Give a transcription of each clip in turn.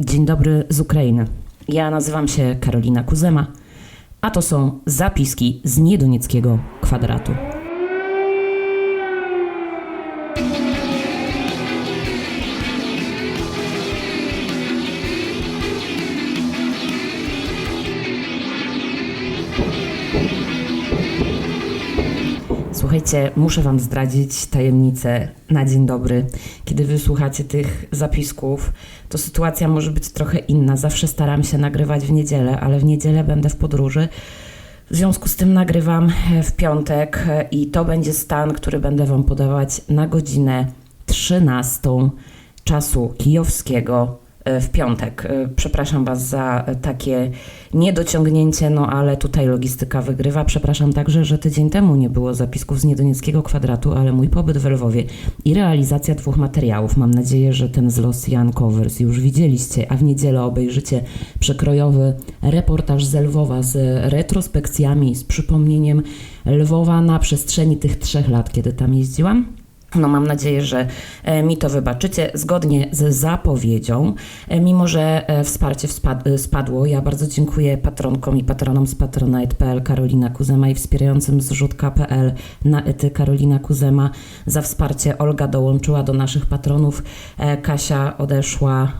Dzień dobry z Ukrainy. Ja nazywam się Karolina Kuzema, a to są zapiski z niedonieckiego kwadratu. Słuchajcie, muszę Wam zdradzić tajemnicę na dzień dobry. Kiedy wysłuchacie tych zapisków, to sytuacja może być trochę inna. Zawsze staram się nagrywać w niedzielę, ale w niedzielę będę w podróży. W związku z tym nagrywam e, w piątek e, i to będzie stan, który będę Wam podawać na godzinę 13 czasu kijowskiego w piątek. E, Przepraszam Was za e, takie niedociągnięcie, no ale tutaj logistyka wygrywa. Przepraszam także, że tydzień temu nie było zapisków z niedonieckiego kwadratu, ale mój pobyt w Lwowie i realizacja dwóch materiałów. Mam nadzieję, że ten z Los Jan Covers już widzieliście, a w niedzielę obejrzycie przekrojowy reportaż z Lwowa z retrospekcjami, z przypomnieniem Lwowa na przestrzeni tych trzech lat, kiedy tam jeździłam. No mam nadzieję, że e, mi to wybaczycie. Zgodnie z zapowiedzią, e, mimo że e, wsparcie spadło, ja bardzo dziękuję patronkom i patronom z patronite.pl Karolina Kuzema i wspierającym zrzutka.pl na ety Karolina Kuzema za wsparcie. Olga dołączyła do naszych patronów, Kasia odeszła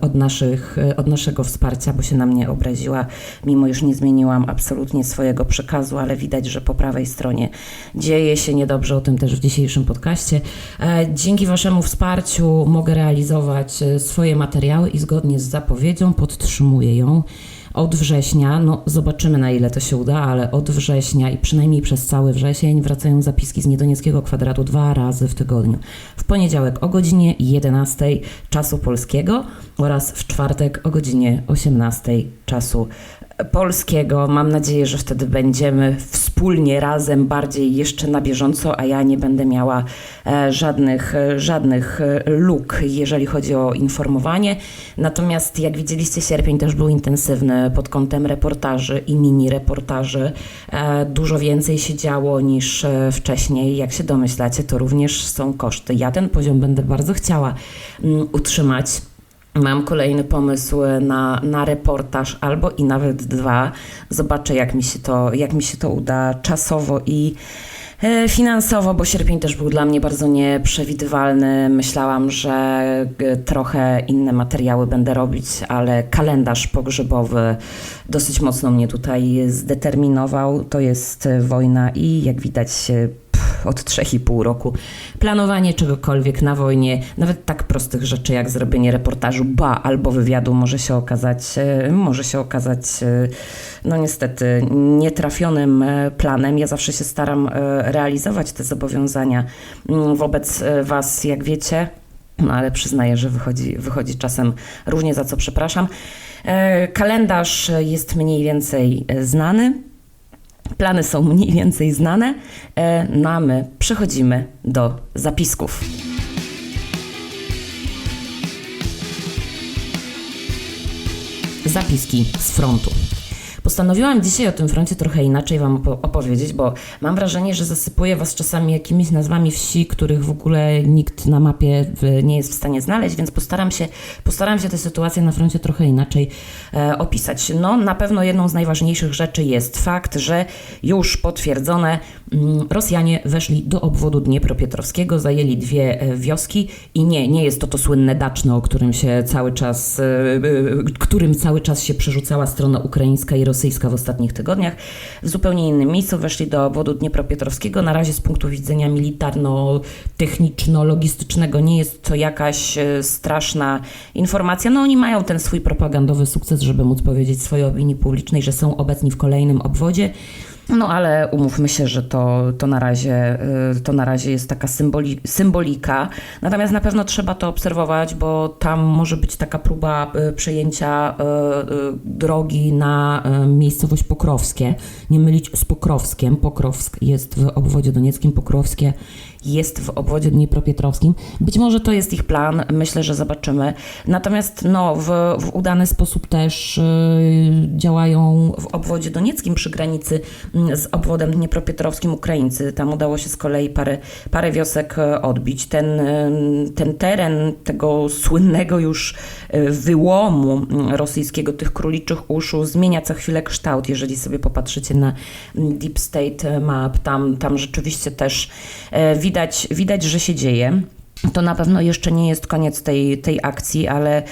od, naszych, e, od naszego wsparcia, bo się na mnie obraziła, mimo już nie zmieniłam absolutnie swojego przekazu, ale widać, że po prawej stronie dzieje się niedobrze, o tym też w dzisiejszym podcaście. E, Dzięki Waszemu wsparciu mogę realizować e, swoje materiały i zgodnie z zapowiedzią podtrzymuję ją. Od września, no zobaczymy na ile to się uda, ale od września i przynajmniej przez cały wrzesień wracają zapiski z Niedonieckiego kwadratu dwa razy w tygodniu. W poniedziałek o godzinie 11 czasu polskiego oraz w czwartek o godzinie 18 czasu polskiego. Mam nadzieję, że wtedy będziemy wspólnie, razem, bardziej jeszcze na bieżąco, a ja nie będę miała e, żadnych, e, żadnych e, luk, jeżeli chodzi o informowanie. Natomiast jak widzieliście, sierpień też był intensywny pod kątem reportaży i mini reportaży. Dużo więcej się działo niż wcześniej. Jak się domyślacie, to również są koszty. Ja ten poziom będę bardzo chciała mm, utrzymać. Mam kolejny pomysł na, na reportaż, albo i nawet dwa. Zobaczę, jak mi się to, jak mi się to uda czasowo i e, finansowo, bo sierpień też był dla mnie bardzo nieprzewidywalny. Myślałam, że e, trochę inne materiały będę robić, ale kalendarz pogrzebowy dosyć mocno mnie tutaj zdeterminował. To jest e, wojna i jak widać e, od 3,5 roku. Planowanie czegokolwiek na wojnie, nawet tak prostych rzeczy jak zrobienie reportażu, ba, albo wywiadu może się okazać, e, może się okazać, e, no niestety, nietrafionym e, planem. Ja zawsze się staram realizować te zobowiązania mm, wobec Was, jak wiecie. No ale przyznaję, że wychodzi, wychodzi czasem różnie, za co przepraszam. Kalendarz jest mniej więcej znany. Plany są mniej więcej znane, e, no a my przechodzimy do zapisków. Zapiski z frontu. Postanowiłam dzisiaj o tym froncie trochę inaczej Wam opo- opowiedzieć, bo mam wrażenie, że zasypuję Was czasami jakimiś nazwami wsi, których w ogóle nikt na mapie nie jest w stanie znaleźć, więc postaram się, postaram się tę sytuację na froncie trochę inaczej e, opisać. No, na pewno jedną z najważniejszych rzeczy jest fakt, że już potwierdzone mm, Rosjanie weszli do obwodu Dniepropietrowskiego, zajęli dwie e, wioski i nie, nie jest to to słynne Daczno, o którym się cały czas, e, e, którym cały czas się przerzucała strona ukraińska i rosyjska w ostatnich tygodniach. W zupełnie innym miejscu weszli do obwodu Dniepropietrowskiego. Na razie z punktu widzenia militarno-techniczno-logistycznego nie jest to jakaś e, straszna informacja. No oni mają ten swój propagandowy sukces, żeby móc powiedzieć swojej opinii publicznej, że są obecni w kolejnym obwodzie. No ale umówmy się, że to, to, na, razie, y, to na razie jest taka symboli, symbolika. Natomiast na pewno trzeba to obserwować, bo tam może być taka próba y, przejęcia y, drogi na miejscowość Pokrowskie. Nie mylić z Pokrowskiem. Pokrowsk jest w obwodzie donieckim, Pokrowskie jest w obwodzie dniepropietrowskim. Być może to jest ich plan, myślę, że zobaczymy. Natomiast no, w, w udany sposób też y, działają w obwodzie donieckim przy granicy mm, z obwodem dniepropietrowskim Ukraińcy. Tam udało się z kolei parę, parę wiosek e, odbić. Ten, y, ten teren tego słynnego już e, wyłomu mm, rosyjskiego, tych króliczych uszu, zmienia co chwilę kształt. Jeżeli sobie popatrzycie na mm, Deep State Map, tam, tam rzeczywiście też e, widać, widać, że się dzieje. To na pewno jeszcze nie jest koniec tej, tej akcji, ale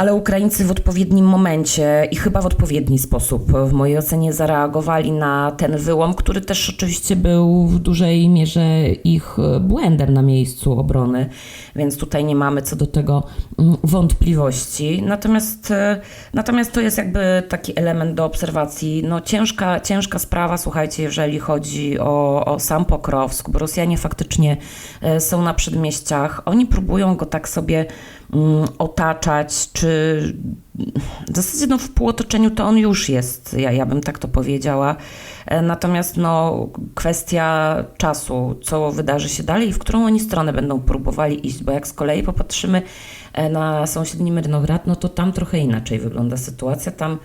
ale Ukraińcy w odpowiednim momencie i chyba w odpowiedni sposób, w mojej ocenie, zareagowali na ten wyłom, który też oczywiście był w dużej mierze ich błędem na miejscu obrony, więc tutaj nie mamy co do tego mm, wątpliwości. Natomiast, e, natomiast to jest jakby taki element do obserwacji. No, ciężka, ciężka sprawa, słuchajcie, jeżeli chodzi o, o sam Pokrowsk, bo Rosjanie faktycznie e, są na przedmieściach. Oni próbują go tak sobie otaczać, czy w zasadzie no, w półotoczeniu to on już jest, ja, ja bym tak to powiedziała. E, natomiast no, kwestia czasu, co wydarzy się dalej i w którą oni stronę będą próbowali iść, bo jak z kolei popatrzymy e, na sąsiedni Myrnograd, no to tam trochę inaczej wygląda sytuacja. Tam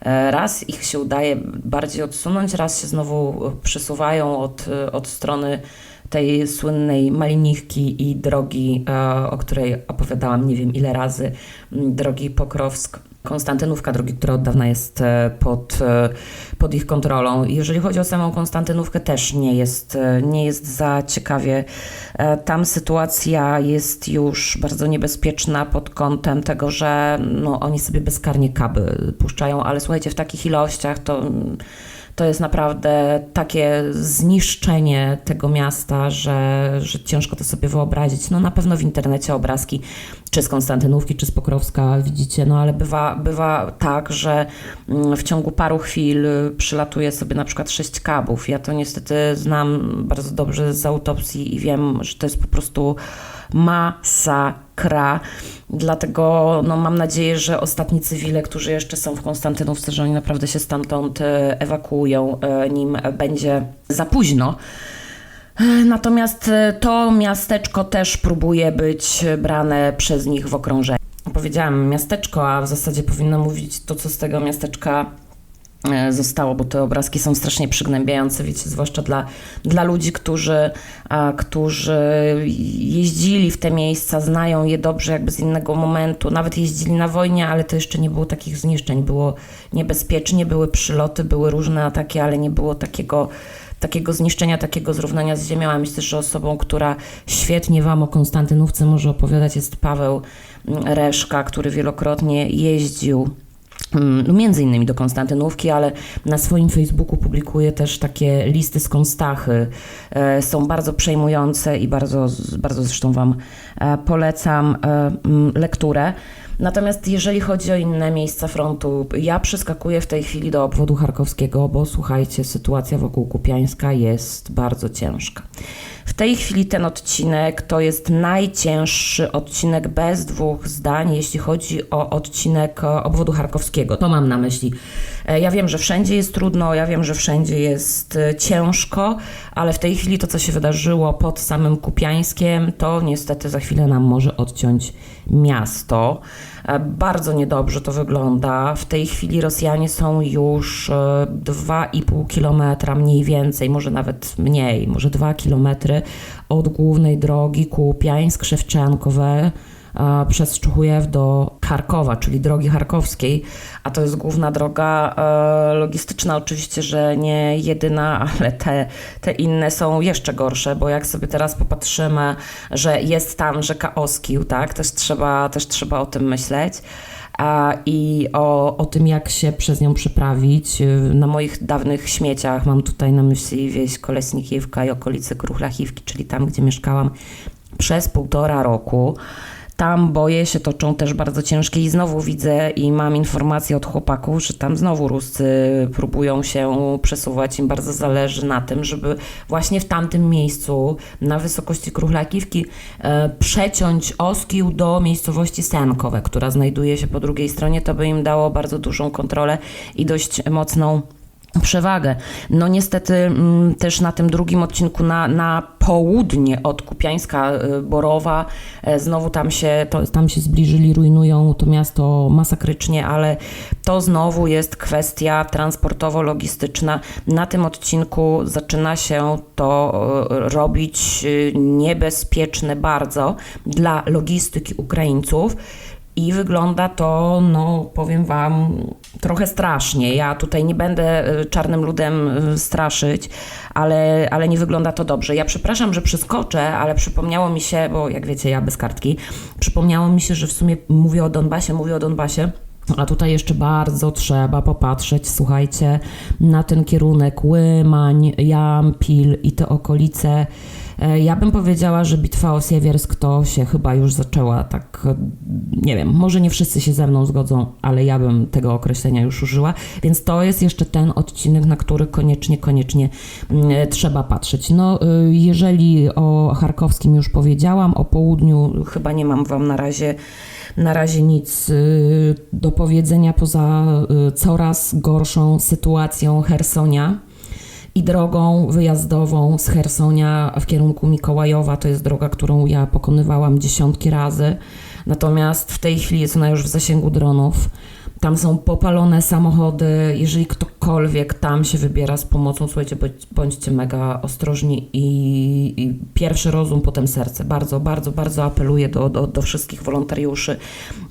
e, raz ich się udaje bardziej odsunąć, raz się znowu przesuwają od, od strony tej słynnej Maliniwki i drogi, e, o której opowiadałam nie wiem ile razy, drogi Pokrowsk. Konstantynówka, drogi, która od dawna jest e, pod, e, pod ich kontrolą. Jeżeli chodzi o samą Konstantynówkę, też nie jest, nie jest za ciekawie. Tam sytuacja jest już bardzo niebezpieczna pod kątem tego, że no, oni sobie bezkarnie kaby puszczają, ale słuchajcie, w takich ilościach to to jest naprawdę takie zniszczenie tego miasta, że, że ciężko to sobie wyobrazić. No na pewno w internecie obrazki czy z Konstantynówki, czy z Pokrowska widzicie, no ale bywa, bywa tak, że mm, w ciągu paru chwil przylatuje sobie na przykład sześć kabów. Ja to niestety znam bardzo dobrze z autopsji i wiem, że to jest po prostu masakra. Dlatego no, mam nadzieję, że ostatni cywile, którzy jeszcze są w Konstantynówce, że oni naprawdę się stamtąd e, ewakuują, e, nim będzie za późno. E, natomiast to miasteczko też próbuje być brane przez nich w okrążenie. Powiedziałam miasteczko, a w zasadzie powinno mówić to, co z tego miasteczka zostało, bo te obrazki są strasznie przygnębiające, wiecie, zwłaszcza dla, dla ludzi, którzy, a, którzy jeździli w te miejsca, znają je dobrze jakby z innego momentu, nawet jeździli na wojnie, ale to jeszcze nie było takich zniszczeń, było niebezpiecznie, były przyloty, były różne ataki, ale nie było takiego takiego zniszczenia, takiego zrównania z ziemią, a myślę, że osobą, która świetnie Wam o Konstantynówce może opowiadać jest Paweł Reszka, który wielokrotnie jeździł między innymi do Konstantynówki, ale na swoim Facebooku publikuje też takie listy z Konstachy. E, są bardzo przejmujące i bardzo, bardzo zresztą Wam e, polecam e, mm, lekturę. Natomiast jeżeli chodzi o inne miejsca frontu, ja przeskakuję w tej chwili do obwodu charkowskiego, bo słuchajcie, sytuacja wokół Kupiańska jest bardzo ciężka. W tej chwili ten odcinek to jest najcięższy odcinek bez dwóch zdań, jeśli chodzi o odcinek obwodu charkowskiego. To mam na myśli. E, ja wiem, że wszędzie jest trudno, ja wiem, że wszędzie jest e, ciężko, ale w tej chwili to, co się wydarzyło pod samym Kupiańskiem, to niestety za chwilę nam może odciąć miasto. E, bardzo niedobrze to wygląda. W tej chwili Rosjanie są już 2,5 kilometra mniej więcej, może nawet mniej, może 2 kilometry od głównej drogi Kupiańsk-Szewczankowe przez Czchujew do Charkowa, czyli drogi charkowskiej, a to jest główna droga e, logistyczna, oczywiście, że nie jedyna, ale te, te inne są jeszcze gorsze, bo jak sobie teraz popatrzymy, że jest tam rzeka Oskił, tak, też trzeba, też trzeba o tym myśleć i o, o tym, jak się przez nią przeprawić. Na moich dawnych śmieciach mam tutaj na myśli wieś Kolesnikiewka i okolice Kruchlachiwki, czyli tam, gdzie mieszkałam przez półtora roku. Tam boje się toczą też bardzo ciężkie i znowu widzę i mam informacje od chłopaków, że tam znowu Ruscy próbują się przesuwać. Im bardzo zależy na tym, żeby właśnie w tamtym miejscu, na wysokości Kruchlakiwki, e, przeciąć Oskił do miejscowości Senkowe, która znajduje się po drugiej stronie. To by im dało bardzo dużą kontrolę i dość mocną przewagę. No niestety mm, też na tym drugim odcinku na, na południe od Kupiańska y, Borowa e, znowu tam się, to, tam się zbliżyli, rujnują to miasto masakrycznie, ale to znowu jest kwestia transportowo-logistyczna. Na tym odcinku zaczyna się to y, robić y, niebezpieczne bardzo dla logistyki Ukraińców I wygląda to, no powiem Wam, trochę strasznie. Ja tutaj nie będę y, czarnym ludem y, straszyć, ale, ale nie wygląda to dobrze. Ja przepraszam, że przeskoczę, ale przypomniało mi się, bo jak wiecie, ja bez kartki, przypomniało mi się, że w sumie mówię o Donbasie, mówię o Donbasie. A tutaj jeszcze bardzo trzeba popatrzeć, słuchajcie, na ten kierunek Łymań, Jampil i te okolice. E, Ja bym powiedziała, że bitwa o Siewiersk to się chyba już zaczęła tak, e, nie wiem, może nie wszyscy się ze mną zgodzą, ale ja bym tego określenia już użyła, więc to jest jeszcze ten odcinek, na który koniecznie, koniecznie mm, trzeba patrzeć. No, e, jeżeli o Charkowskim już powiedziałam, o południu chyba nie mam Wam na razie na razie nic do powiedzenia poza coraz gorszą sytuacją Hersonia i drogą wyjazdową z Hersonia w kierunku Mikołajowa. To jest droga, którą ja pokonywałam dziesiątki razy. Natomiast w tej chwili jest ona już w zasięgu dronów. Tam są popalone samochody. Jeżeli ktokolwiek tam się wybiera z pomocą, słuchajcie, bądź- bądźcie mega ostrożni i, i pierwszy rozum, potem serce. Bardzo, bardzo, bardzo apeluję do, do, do wszystkich wolontariuszy,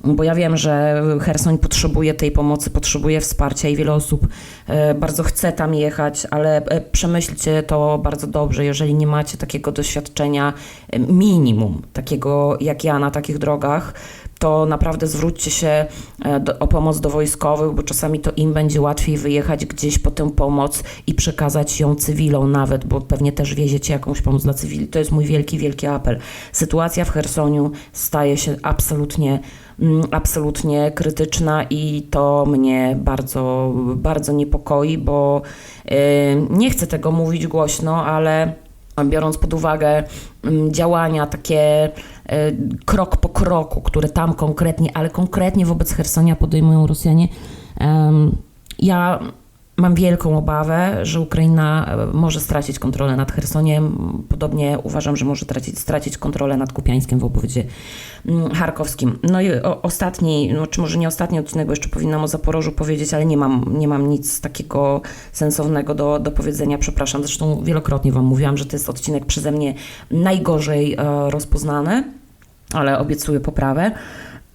bo ja wiem, że Hersoń potrzebuje tej pomocy, potrzebuje wsparcia i wiele osób e, bardzo chce tam jechać, ale e, przemyślcie to bardzo dobrze, jeżeli nie macie takiego doświadczenia e, minimum, takiego jak ja na takich drogach, to naprawdę zwróćcie się e, do, o pomoc do wojskowych, bo czasami to im będzie łatwiej wyjechać gdzieś po tę pomoc i przekazać ją cywilom nawet, bo pewnie też wieziecie jakąś pomoc dla cywili. To jest mój wielki, wielki apel. Sytuacja w Chersoniu staje się absolutnie, mm, absolutnie krytyczna i to mnie bardzo, bardzo niepokoi, bo e, nie chcę tego mówić głośno, ale biorąc pod uwagę mm, działania takie krok po kroku, które tam konkretnie, ale konkretnie wobec Hersonia podejmują Rosjanie, ja mam wielką obawę, że Ukraina e, może stracić kontrolę nad Chersoniem. Podobnie uważam, że może tracić, stracić kontrolę nad Kupiańskiem w obwodzie mm, charkowskim. No i ostatni, no, czy może nie ostatni odcinek, bo jeszcze powinnam o Zaporożu powiedzieć, ale nie mam, nie mam nic takiego sensownego do, do powiedzenia, przepraszam. Zresztą wielokrotnie Wam mówiłam, że to jest odcinek przeze mnie najgorzej e, rozpoznany, ale obiecuję poprawę.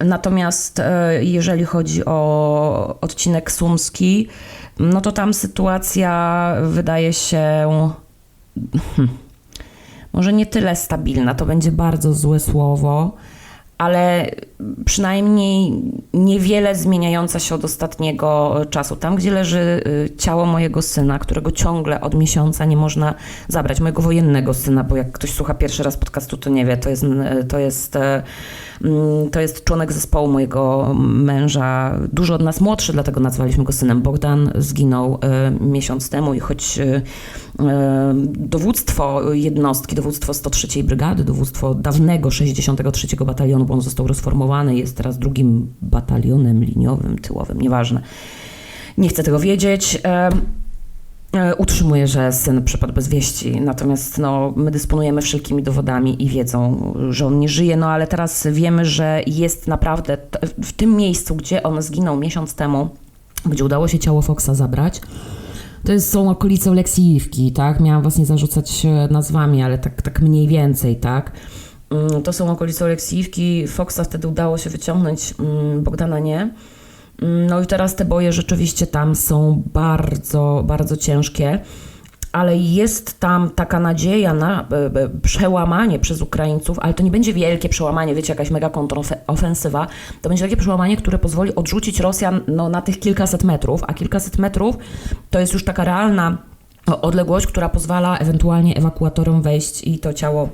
Natomiast e, jeżeli chodzi o odcinek sumski, no to tam sytuacja wydaje się hmm, może nie tyle stabilna, to będzie bardzo złe słowo, ale przynajmniej niewiele zmieniająca się od ostatniego czasu. Tam, gdzie leży y, ciało mojego syna, którego ciągle od miesiąca nie można zabrać, mojego wojennego syna, bo jak ktoś słucha pierwszy raz podcastu, to nie wie, to jest, y, to jest, y, to jest członek zespołu mojego męża, dużo od nas młodszy, dlatego nazwaliśmy go synem. Bogdan zginął y, miesiąc temu i choć y, y, dowództwo jednostki, dowództwo 103 Brygady, dowództwo dawnego 63 Batalionu, bo on został rozformowany, jest teraz drugim batalionem liniowym, tyłowym, nieważne. Nie chcę tego wiedzieć. E, e, Utrzymuję, że syn przepadł bez wieści, natomiast no, my dysponujemy wszelkimi dowodami i wiedzą, że on nie żyje, no ale teraz wiemy, że jest naprawdę w tym miejscu, gdzie on zginął miesiąc temu, gdzie udało się ciało Foxa zabrać. To jest, są okolice Oleksijówki, tak? Miałam was nie zarzucać e, nazwami, ale tak, tak mniej więcej, tak? Mm, To są okolice Oleksijówki. Foxa wtedy udało się wyciągnąć, mm, Bogdana nie. No i teraz te boje rzeczywiście tam są bardzo, bardzo ciężkie, ale jest tam taka nadzieja na e, e, przełamanie przez Ukraińców, ale to nie będzie wielkie przełamanie, wiecie, jakaś mega kontrofensywa. To będzie takie przełamanie, które pozwoli odrzucić Rosjan no, na tych kilkaset metrów, a kilkaset metrów to jest już taka realna odległość, która pozwala ewentualnie ewakuatorom wejść i to ciało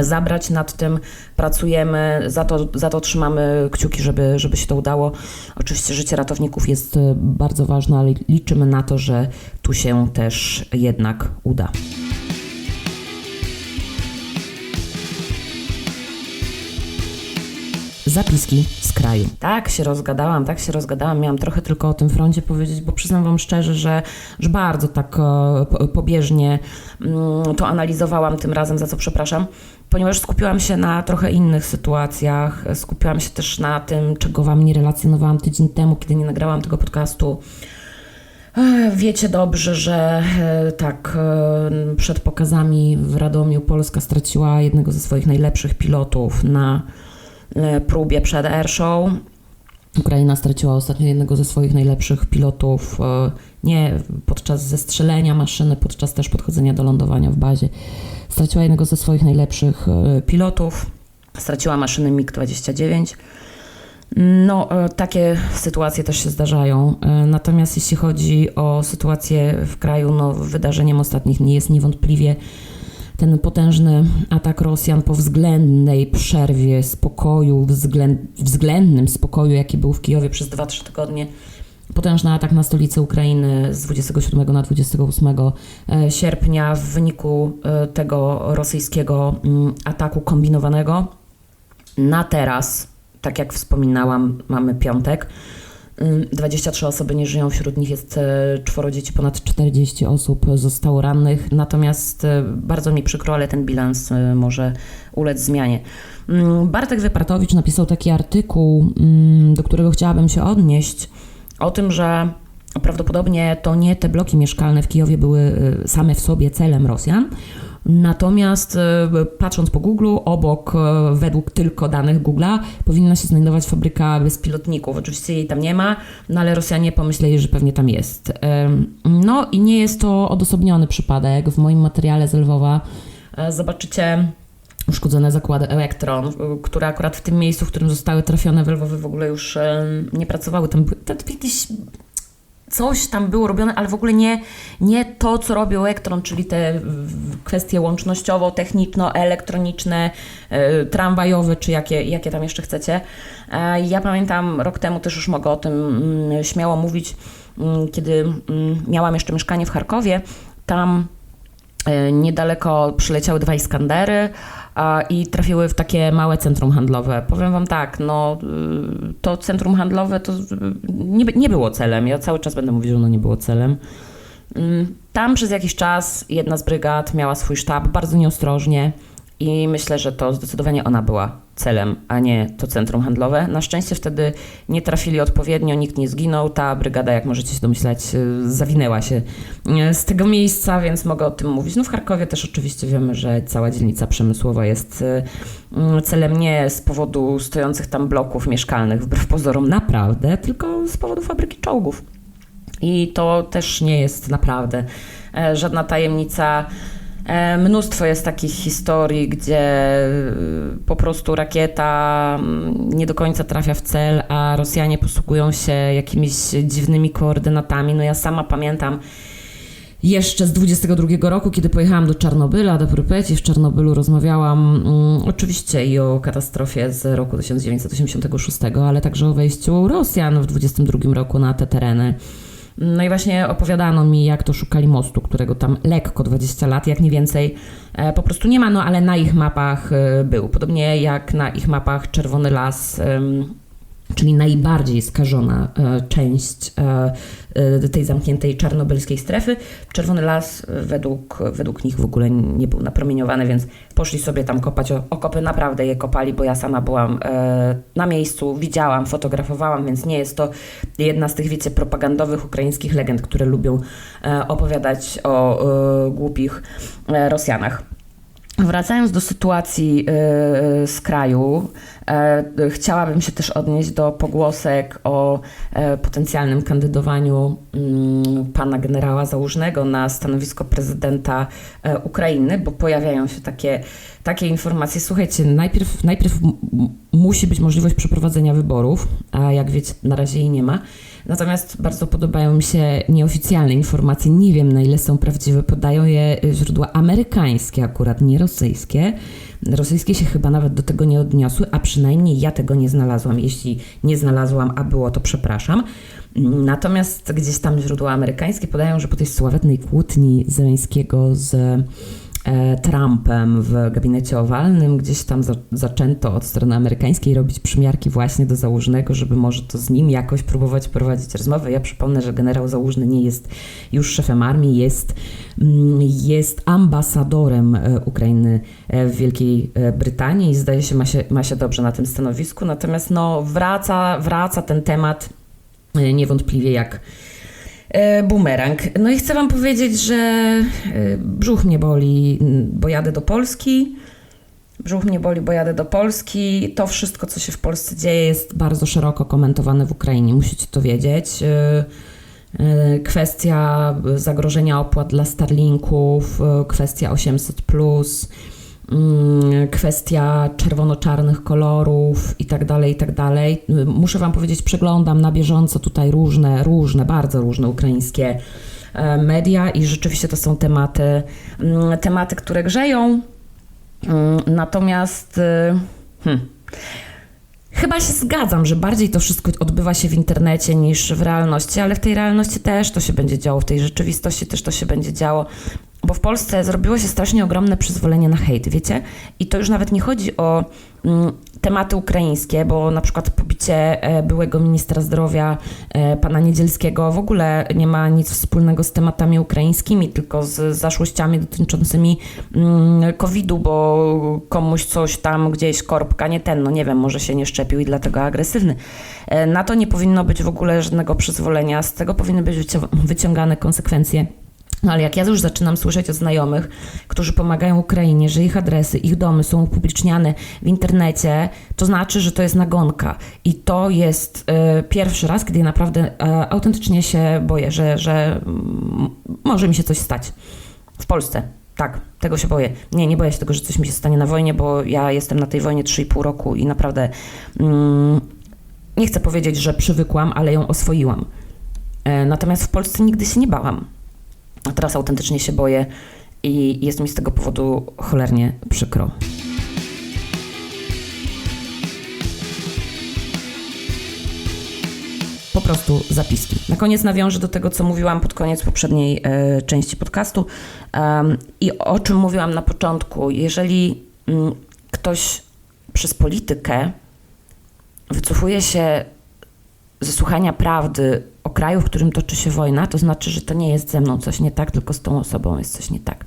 zabrać. Nad tym pracujemy, za to, za to trzymamy kciuki, żeby, żeby się to udało. Oczywiście życie ratowników jest e, bardzo ważne, ale liczymy na to, że tu się też jednak uda. Zapiski z kraju. Tak się rozgadałam, tak się rozgadałam. Miałam trochę tylko o tym froncie powiedzieć, bo przyznam Wam szczerze, że, że bardzo tak e, po- pobieżnie mm, to analizowałam tym razem, za co przepraszam, ponieważ skupiłam się na trochę innych sytuacjach. Skupiłam się też na tym, czego Wam nie relacjonowałam tydzień temu, kiedy nie nagrałam tego podcastu. Wiecie dobrze, że e, tak, e, przed pokazami w Radomiu Polska straciła jednego ze swoich najlepszych pilotów na e, próbie przed Airshow. Ukraina straciła ostatnio jednego ze swoich najlepszych pilotów, e, nie podczas zestrzelenia maszyny, podczas też podchodzenia do lądowania w bazie. Straciła jednego ze swoich najlepszych e, pilotów, straciła maszynę MiG-29. No, e, takie sytuacje też się zdarzają. Natomiast jeśli chodzi o sytuację w kraju, no, wydarzeniem ostatnich dni jest niewątpliwie ten potężny atak Rosjan po względnej przerwie spokoju, względ, względnym spokoju, jaki był w Kijowie przez 2-3 tygodnie. Potężny atak na stolicę Ukrainy z 27 na 28 e, sierpnia w wyniku e, tego rosyjskiego mm, ataku kombinowanego. Na teraz, tak jak wspominałam, mamy piątek. Ym, 23 osoby nie żyją, wśród nich jest e, czworo dzieci, ponad 40 osób zostało rannych. Natomiast e, bardzo mi przykro, ale ten bilans e, może ulec zmianie. Ym, Bartek Wypratowicz napisał taki artykuł, ym, do którego chciałabym się odnieść, o tym, że prawdopodobnie to nie te bloki mieszkalne w Kijowie były y, same w sobie celem Rosjan. Natomiast y, patrząc po Google, obok, y, według tylko danych Google'a, powinna się znajdować fabryka bezpilotników. Oczywiście jej tam nie ma, no ale Rosjanie pomyśleli, że pewnie tam jest. No i nie jest to odosobniony przypadek. W moim materiale z Lwowa e, zobaczycie uszkodzone zakłady Elektron, które akurat w tym miejscu, w którym zostały trafione w Lwowie w ogóle już e, nie pracowały. Tam by- tam kiedyś coś tam było robione, ale w ogóle nie, nie to, co robi Elektron, czyli te kwestie łącznościowo-techniczno-elektroniczne, e, tramwajowe, czy jakie, jakie tam jeszcze chcecie. E, Ja pamiętam rok temu, też już mogę o tym mm, śmiało mówić, mm, kiedy mm, miałam jeszcze mieszkanie w Charkowie, tam E, Niedaleko przyleciały dwa Iskandery i trafiły w takie małe centrum handlowe. Powiem Wam tak, no y, to centrum handlowe to y, nie, nie było celem. Ja cały czas będę mówić, że ono nie było celem. Ym, Tam przez jakiś czas jedna z brygad miała swój sztab bardzo nieostrożnie i myślę, że to zdecydowanie ona była celem, a nie to centrum handlowe. Na szczęście wtedy nie trafili odpowiednio, nikt nie zginął. Ta brygada, jak możecie się domyślać, y, zawinęła się y, z tego miejsca, więc mogę o tym mówić. No w Charkowie też oczywiście wiemy, że cała dzielnica przemysłowa jest y, y, celem nie z powodu stojących tam bloków mieszkalnych, wbrew pozorom naprawdę, tylko z powodu fabryki czołgów. I to też nie jest naprawdę e, żadna tajemnica. E, Mnóstwo jest takich historii, gdzie e, po prostu rakieta mm, nie do końca trafia w cel, a Rosjanie posługują się jakimiś dziwnymi koordynatami. No ja sama pamiętam jeszcze z 22 roku, kiedy pojechałam do Czarnobyla, do Prypeci. W Czarnobylu rozmawiałam mm, oczywiście i o katastrofie z roku 1986, ale także o wejściu Rosjan w 22 roku na te tereny. No i właśnie opowiadano mi, jak to szukali mostu, którego tam lekko 20 lat, jak nie więcej, e, po prostu nie ma, no ale na ich mapach e, był. Podobnie jak na ich mapach Czerwony Las, czyli najbardziej skażona e, część e, e, tej zamkniętej czarnobylskiej strefy. Czerwony Las według, według nich w ogóle nie był napromieniowany, więc poszli sobie tam kopać okopy, naprawdę je kopali, bo ja sama byłam na miejscu, widziałam, fotografowałam, więc nie jest to jedna z tych, wiecie, propagandowych ukraińskich legend, które lubią opowiadać o głupich Rosjanach. Wracając do sytuacji z kraju, chciałabym się też odnieść do pogłosek o e, potencjalnym kandydowaniu mm, pana generała Załużnego na stanowisko prezydenta e, Ukrainy, bo pojawiają się takie, takie informacje. Słuchajcie, najpierw, najpierw musi być możliwość przeprowadzenia wyborów, a jak wiecie, na razie jej nie ma. Natomiast bardzo podobają mi się nieoficjalne informacje. Nie wiem, na ile są prawdziwe. Podają je źródła amerykańskie, akurat nie rosyjskie. Rosyjskie się chyba nawet do tego nie odniosły, a przynajmniej ja tego nie znalazłam. Jeśli nie znalazłam, a było, to przepraszam. Natomiast gdzieś tam źródła amerykańskie podają, że po tej sławetnej kłótni Zeleńskiego z Trumpem w gabinecie owalnym. Gdzieś tam za, zaczęto od strony amerykańskiej robić przymiarki właśnie do Załużnego, żeby może to z nim jakoś próbować prowadzić rozmowę. Ja przypomnę, że generał Załużny nie jest już szefem armii, jest, mm, jest ambasadorem e, Ukrainy e, w Wielkiej e, Brytanii i zdaje się ma, się ma się dobrze na tym stanowisku. Natomiast no, wraca, wraca ten temat e, niewątpliwie jak E, bumerang. No i chcę Wam powiedzieć, że e, brzuch mnie boli, m, bo jadę do Polski Brzuch mnie boli, bo jadę do Polski. To wszystko, co się w Polsce dzieje, jest bardzo szeroko komentowane w Ukrainie. Musicie to wiedzieć. Yy, Kwestia zagrożenia opłat dla Starlinków, kwestia 800, mm, kwestia czerwono-czarnych kolorów i tak dalej, i tak dalej. Muszę Wam powiedzieć, przeglądam na bieżąco tutaj różne, różne, bardzo różne ukraińskie e, media i rzeczywiście to są tematy, mm, tematy, które grzeją. Mm, Natomiast y, hmm, chyba się zgadzam, że bardziej to wszystko odbywa się w internecie niż w realności, ale w tej realności też to się będzie działo, w tej rzeczywistości też to się będzie działo. Bo w Polsce zrobiło się strasznie ogromne przyzwolenie na hejt, wiecie? I to już nawet nie chodzi o mm, tematy ukraińskie, bo na przykład pobicie e, byłego ministra zdrowia e, pana Niedzielskiego w ogóle nie ma nic wspólnego z tematami ukraińskimi, tylko z zaszłościami dotyczącymi mm, COVID-u, bo komuś coś tam gdzieś korbka nie ten, no nie wiem, może się nie szczepił i dlatego agresywny. E, Na to nie powinno być w ogóle żadnego przyzwolenia, z tego powinny być wycią- wyciągane konsekwencje. No ale jak ja już zaczynam słyszeć od znajomych, którzy pomagają Ukrainie, że ich adresy, ich domy są upubliczniane w internecie, to znaczy, że to jest nagonka. I to jest e, pierwszy raz, kiedy naprawdę e, autentycznie się boję, że, że może mi się coś stać w Polsce. Tak, tego się boję. Nie, nie boję się tego, że coś mi się stanie na wojnie, bo ja jestem na tej wojnie 3,5 roku i naprawdę mm, nie chcę powiedzieć, że przywykłam, ale ją oswoiłam. E, Natomiast w Polsce nigdy się nie bałam. A teraz autentycznie się boję i jest mi z tego powodu cholernie przykro. Po prostu zapiski. Na koniec nawiążę do tego, co mówiłam pod koniec poprzedniej e, części podcastu Em, i o czym mówiłam na początku. Jeżeli mm, ktoś przez politykę wycofuje się ze słuchania prawdy o kraju, w którym toczy się wojna, to znaczy, że to nie jest ze mną coś nie tak, tylko z tą osobą jest coś nie tak.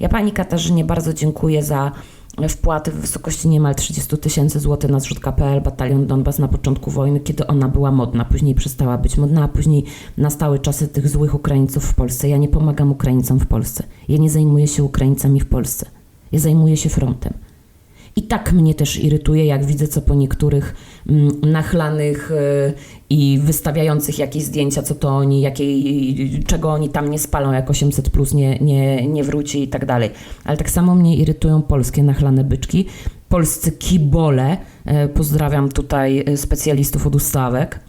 Ja pani Katarzynie bardzo dziękuję za wpłaty w wysokości niemal 30 tysięcy złotych na zrzut.pl Batalion Donbas na początku wojny, kiedy ona była modna, później przestała być modna, a później nastały czasy tych złych Ukraińców w Polsce. Ja nie pomagam Ukraińcom w Polsce. Ja nie zajmuję się Ukraińcami w Polsce. Ja zajmuję się frontem. I tak mnie też irytuje, jak widzę, co po niektórych mm, nachlanych y, i wystawiających jakieś zdjęcia, co to oni, czego oni tam nie spalą, jak 800 plus nie, nie, nie wróci i tak dalej. Ale tak samo mnie irytują polskie nachlane byczki, polscy kibole. E, Pozdrawiam tutaj e, specjalistów od ustawek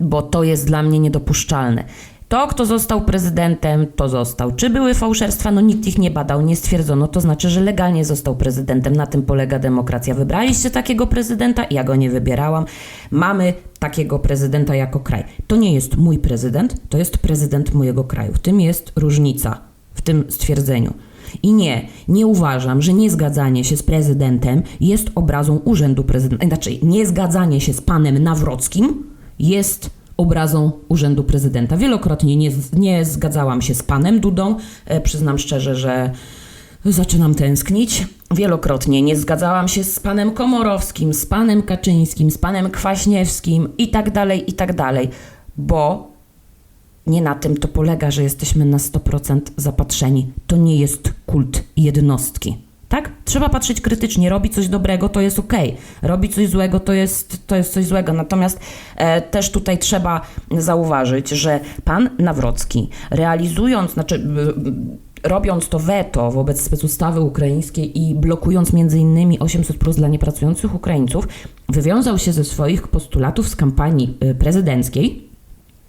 bo to jest dla mnie niedopuszczalne. To, kto został prezydentem, to został. Czy były fałszerstwa? No nikt ich nie badał, nie stwierdzono. To znaczy, że legalnie został prezydentem. Na tym polega demokracja. Wybraliście takiego prezydenta? Ja go nie wybierałam. Mamy takiego prezydenta jako kraj. To nie jest mój prezydent, to jest prezydent mojego kraju. W tym jest różnica, w tym stwierdzeniu. I nie, nie uważam, że niezgadzanie się z prezydentem jest obrazą urzędu prezydenta. Znaczy, niezgadzanie się z panem Nawrockim jest obrazą urzędu prezydenta. Wielokrotnie nie, nie zgadzałam się z panem Dudą. E, przyznam szczerze, że zaczynam tęsknić. Wielokrotnie nie zgadzałam się z panem Komorowskim, z panem Kaczyńskim, z panem Kwaśniewskim i tak dalej, i tak dalej, bo nie na tym to polega, że jesteśmy na 100% zapatrzeni. To nie jest kult jednostki. Trzeba patrzeć krytycznie. Robi coś dobrego, to jest ok. Robi coś złego, to jest, to jest coś złego. Natomiast e, też tutaj trzeba zauważyć, że pan Nawrocki, realizując, znaczy. Robiąc to weto wobec specustawy ukraińskiej i blokując między innymi 800 plus dla niepracujących Ukraińców, wywiązał się ze swoich postulatów z kampanii y, prezydenckiej,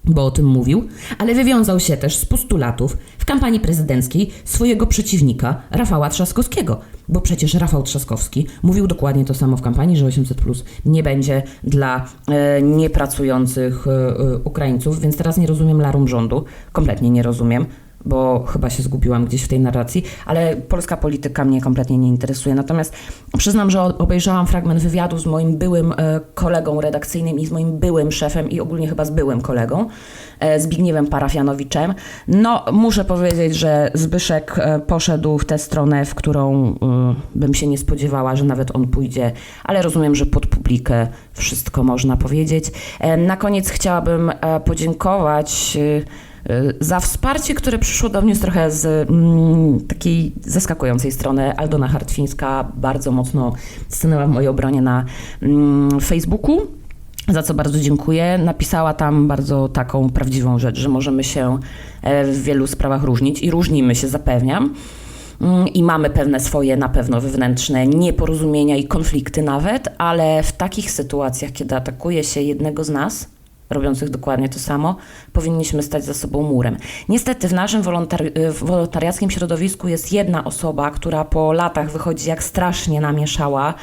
bo o tym mówił, ale wywiązał się też z postulatów w kampanii prezydenckiej swojego przeciwnika, Rafała Trzaskowskiego. Bo przecież Rafał Trzaskowski mówił dokładnie to samo w kampanii, że 800 plus nie będzie dla e, niepracujących e, e, Ukraińców, więc teraz nie rozumiem larum rządu, kompletnie nie rozumiem. Bo chyba się zgubiłam gdzieś w tej narracji, ale polska polityka mnie kompletnie nie interesuje. Natomiast przyznam, że obejrzałam fragment wywiadu z moim byłym e, kolegą redakcyjnym i z moim byłym szefem i ogólnie chyba z byłym kolegą, e, Zbigniewem Parafianowiczem. No, muszę powiedzieć, że Zbyszek e, poszedł w tę stronę, w którą bym się nie spodziewała, że nawet on pójdzie, ale rozumiem, że pod publikę wszystko można powiedzieć. Na koniec chciałabym podziękować. E, za wsparcie, które przyszło do mnie trochę z mm, takiej zaskakującej strony. Aldona Hartwińska bardzo mocno stanęła w mojej obronie na mm, Facebooku. Za co bardzo dziękuję. Napisała tam bardzo taką prawdziwą rzecz, że możemy się e, w wielu sprawach różnić i różnimy się, zapewniam. Mm, I mamy pewne swoje na pewno wewnętrzne nieporozumienia i konflikty nawet, ale w takich sytuacjach, kiedy atakuje się jednego z nas, robiących dokładnie to samo, powinniśmy stać za sobą murem. Niestety w naszym wolontari- w wolontariackim środowisku jest jedna osoba, która po latach wychodzi jak strasznie namieszała.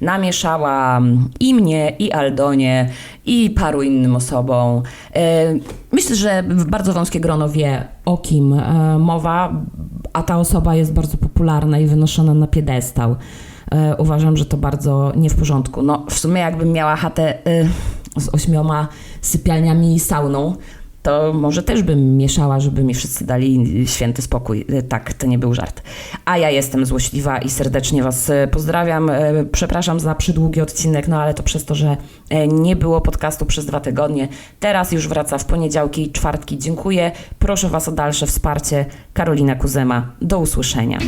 Namieszała mm, i mnie, i Aldonie, i paru innym osobom. E, Myślę, że bardzo wąskie grono wie, o kim e, mowa, a ta osoba jest bardzo popularna i wynoszona na piedestał. E, Uważam, że to bardzo nie w porządku. No, w sumie jakbym miała chatę e, z ośmioma sypialniami i sauną, to może też bym mieszała, żeby mi wszyscy dali święty spokój. E, Tak, to nie był żart. A ja jestem złośliwa i serdecznie Was e, pozdrawiam. E, Przepraszam za przydługi odcinek, no ale to przez to, że nie było podcastu przez dwa tygodnie. Teraz już wraca w poniedziałki i czwartki. Dziękuję. Proszę Was o dalsze wsparcie. Karolina Kuzema. Do usłyszenia.